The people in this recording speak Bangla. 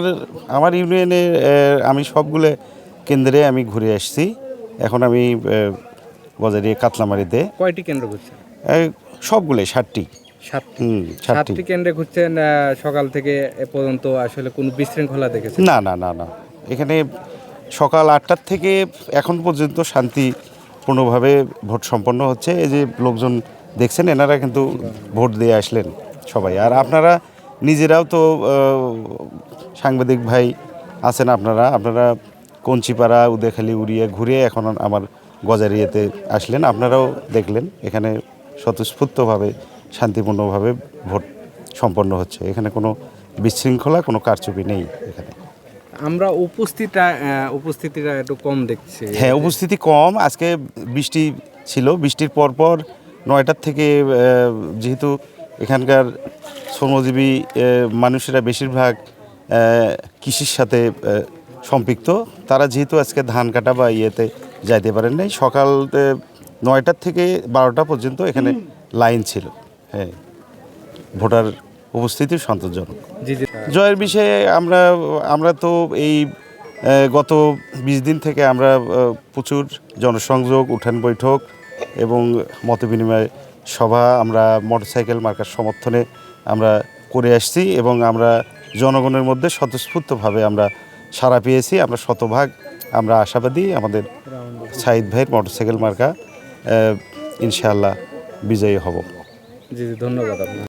আমার আমার ইউনিয়নে আমি সবগুলো কেন্দ্রে আমি ঘুরে আসছি। এখন আমি বাজারে কাতলামারিতে। কয়টি কেন্দ্র ঘুরছেন? এই সবগুলো ষাটটি ষাটটি কেন্দ্রে ঘুরছেন সকাল থেকে এ পর্যন্ত আসলে কোনো বিশৃঙ্খলা দেখেছেন? না না না না। এখানে সকাল আটটার থেকে এখন পর্যন্ত শান্তিপূর্ণভাবে ভোট সম্পন্ন হচ্ছে। এই যে লোকজন দেখছেন এনারা কিন্তু ভোট দিয়ে আসলেন সবাই। আর আপনারা নিজেরাও তো সাংবাদিক ভাই আছেন আপনারা। আপনারা কঞ্চিপাড়া উদেখালি উড়িয়ে ঘুরে এখন আমার গজারিয়াতে আসলেন। আপনারাও দেখলেন এখানে স্বতঃস্ফূর্তভাবে শান্তিপূর্ণভাবে ভোট সম্পন্ন হচ্ছে। এখানে কোনো বিশৃঙ্খলা কোনো কারচুপি নেই এখানে। আমরা উপস্থিতটা উপস্থিতিটা একটু কম দেখছি। হ্যাঁ উপস্থিতি কম। আজকে বৃষ্টি ছিল। বৃষ্টির পরপর নয়টার থেকে যেহেতু এখানকার শ্রমজীবী মানুষেরা বেশিরভাগ কৃষির সাথে সম্পৃক্ত। তারা যেহেতু আজকে ধান কাটা বা ইয়েতে যাইতে পারেন নাই সকাল নয়টার থেকে বারোটা পর্যন্ত এখানে লাইন ছিল। হ্যাঁ ভোটার উপস্থিতি সন্তোষজনক। জয়ের বিষয়ে আমরা আমরা তো এই গত বিশ দিন থেকে আমরা প্রচুর জনসংযোগ উঠান বৈঠক এবং মতবিনিময় সভা আমরা মোটরসাইকেল মার্কার সমর্থনে আমরা করে আসছি এবং আমরা জনগণের মধ্যে স্বতঃস্ফূর্তভাবে আমরা সাড়া পেয়েছি, আমরা শতভাগ আমরা আশাবাদী আমাদের সাইদ ভাইয়ের মোটরসাইকেল মার্কা ইনশাআল্লাহ বিজয়ী হব। জি জি, ধন্যবাদ আপনার